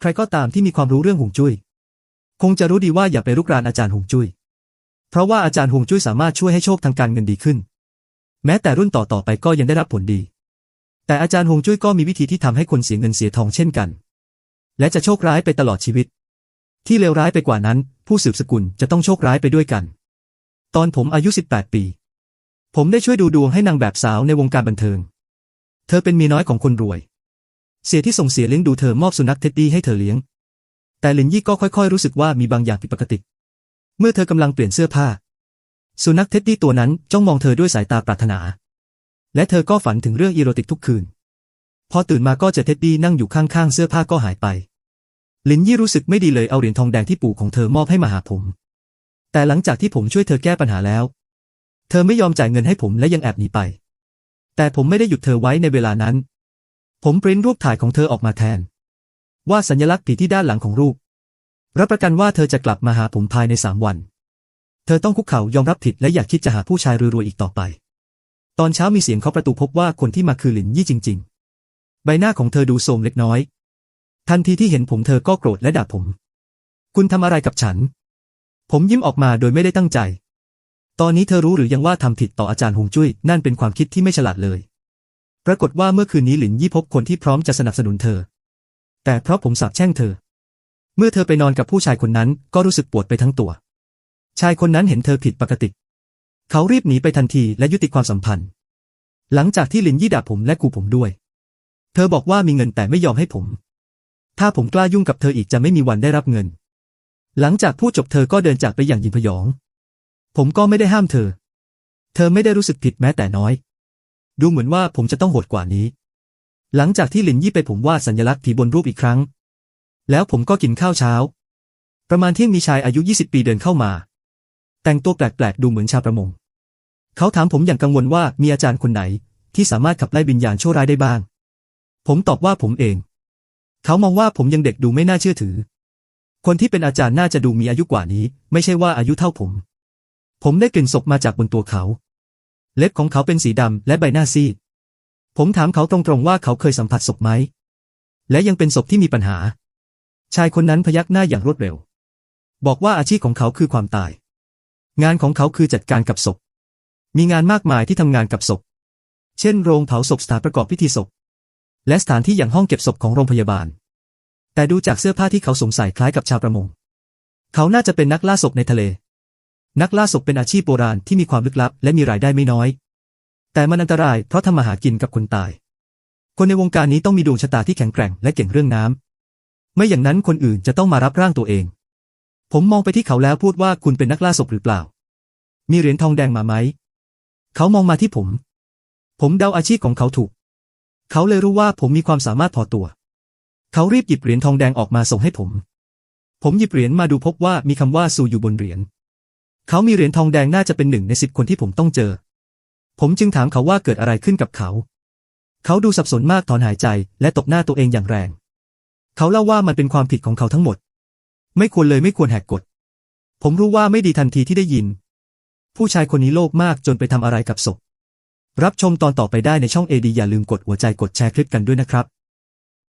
ใครก็ตามที่มีความรู้เรื่องหงจุ้ยคงจะรู้ดีว่าอย่าไปรุกรานอาจารย์หงจุ้ยเพราะว่าอาจารย์หงจุ้ยสามารถช่วยให้โชคทางการเงินดีขึ้น แม้แต่รุ่นต่อๆไปก็ยังได้รับผลดี แต่อาจารย์หงจุ้ยก็มีวิธีที่ทำให้คนเสียเงินเสียทองเช่นกัน และจะโชคร้ายไปตลอดชีวิต ที่เลวร้ายไปกว่านั้น ผู้สืบสกุลจะต้องโชคร้ายไปด้วยกัน ตอนผมอายุ 18 ปี ผมได้ช่วยดูดวงให้นางแบบสาวในวงการบันเทิง เธอเป็นเมียน้อยของคนรวย เสียที่ส่งเสียเลี้ยงดูเธอมอบสุนัขเท็ดดี้ให้เธอเลี้ยง แต่หลินยี่ก็ค่อยๆ รู้สึกว่ามีบางอย่างผิดปกติ เมื่อเธอกำลังเปลี่ยนเสื้อผ้า สุนัขเท็ดดี้ตัวนั้นจ้องมองเธอด้วยสายตาปรารถนา และเธอก็ฝันถึงเรื่องอีโรติกทุกคืน พอตื่นมาก็เจอเท็ดดี้นั่งอยู่ข้างๆ เสื้อผ้าก็หายไป หลินยี่รู้สึกไม่ดีเลยเอาเหรียญทองแดงที่ปู่ของเธอมอบให้มาหาผม แต่หลังจากที่ผมช่วยเธอแก้ปัญหาแล้ว เธอไม่ยอมจ่ายเงินให้ผมและยังแอบหนีไป แต่ผมไม่ได้หยุดเธอไว้ในเวลานั้น ผมปริ้นรูปถ่ายของเธอออกมาแทน ว่าสัญลักษณ์ผีที่ด้านหลังของรูป รับประกันว่าเธอจะกลับมาหาผมภายในสามวัน เธอต้องคุกเข่ายอมรับผิดและอย่าคิดจะหาผู้ชายรวยๆอีกต่อไป ตอนเช้ามีเสียงเคาะประตูพบว่าคนที่มาคือหลินยี่จริง ๆ ใบหน้าของเธอดูโทรมเล็กน้อย ทันทีที่เห็นผมเธอก็โกรธและด่าผม คุณทำอะไรกับฉัน ผมยิ้มออกมาโดยไม่ได้ตั้งใจ ตอนนี้เธอรู้หรือยังว่าทำผิดต่ออาจารย์หงจุ้ยนั่นเป็นความคิดที่ไม่ฉลาดเลย ปรากฏว่าเมื่อคืนนี้หลินยี่พบคนที่พร้อมจะสนับสนุนเธอ แต่เพราะผมสาบแช่งเธอ เมื่อเธอไปนอนกับผู้ชายคนนั้นก็รู้สึกปวดไปทั้งตัว ชายคนนั้นเห็นเธอผิดปกติ เขารีบหนีไปทันทีและยุติความสัมพันธ์ หลังจากที่หลินยี่ด่าผมและกูผมด้วย เธอบอกว่ามีเงินแต่ไม่ยอมให้ผม ถ้าผมกล้ายุ่งกับเธออีกจะไม่มีวันได้รับเงิน หลังจากพูดจบเธอก็เดินจากไปอย่างยินพยอง ผมก็ไม่ได้ห้ามเธอ เธอไม่ได้รู้สึกผิดแม้แต่น้อย ดูเหมือนว่าผมจะต้องโหดกว่านี้ หลังจากที่หลินยี่ไปผมวาดสัญลักษณ์ผีบนรูปอีกครั้ง แล้วผมก็กินข้าวเช้า ประมาณเที่ยงมีชายอายุ 20 ปีเดินเข้ามา แต่งตัวแปลกๆ ดูเหมือนชาวประมง เขาถามผมอย่างกังวลว่ามีอาจารย์คนไหน ที่สามารถขับไล่วิญญาณชั่วร้ายได้บ้าง ผมตอบว่าผมเอง เขามองว่าผมยังเด็กดูไม่น่าเชื่อถือ คนที่เป็นอาจารย์น่าจะดูมีอายุกว่านี้ ไม่ใช่ว่าอายุเท่าผม ผมได้กลิ่นศพมาจากบนตัวเขา เล็บของเขาเป็นสีดำและใบหน้าซีด ผมถามเขาตรงๆว่าเขาเคยสัมผัสศพไหม และยังเป็นศพที่มีปัญหา ชายคนนั้นพยักหน้าอย่างรวดเร็ว บอกว่าอาชีพของเขาคือความตาย งานของเขาคือจัดการกับศพ มีงานมากมายที่ทำงานกับศพ เช่น โรงเผาศพสถานประกอบพิธีศพ และสถานที่อย่างห้องเก็บศพของโรงพยาบาล แต่ดูจากเสื้อผ้าที่เขาสวมใส่คล้ายกับชาวประมง เขาน่าจะเป็นนักล่าศพในทะเล นักล่าศพเป็นอาชีพโบราณที่มีความลึกลับ และมีรายได้ไม่น้อย แต่มันอันตรายเพราะทำมาหากินกับคนตาย คนในวงการนี้ต้องมีดวงชะตาที่แข็งแกร่งและเก่งเรื่องน้ำไม่อย่างนั้นคนอื่นจะต้องมารับร่างตัวเอง ผมมองไปที่เขาแล้วพูดว่าคุณเป็นนักล่าศพหรือเปล่า มีเหรียญทองแดงมาไหม เขามองมาที่ผม ผมเดาอาชีพของเขาถูก เขาเลยรู้ว่าผมมีความสามารถพอตัว เขารีบหยิบเหรียญทองแดงออกมาส่งให้ผม ผมหยิบเหรียญมาดูพบว่ามีคำว่าซูอยู่บนเหรียญ เขามีเหรียญทองแดงน่าจะเป็นหนึ่งในสิบคนที่ผมต้องเจอ ผมจึงถามเขาว่าเกิดอะไรขึ้นกับเขา เขาดูสับสนมากถอนหายใจและตบหน้าตัวเองอย่างแรง เขาเล่าว่ามันเป็นความผิดของเขาทั้งหมด ไม่ควรเลยไม่ควรแหกกฎ ผมรู้ว่าไม่ดีทันทีที่ได้ยิน ผู้ชายคนนี้โลภมากจนไปทำอะไรกับศพ รับชมตอนต่อไปได้ในช่องเอดีอย่าลืมกดหัวใจกดแชร์คลิปกันด้วยนะครับ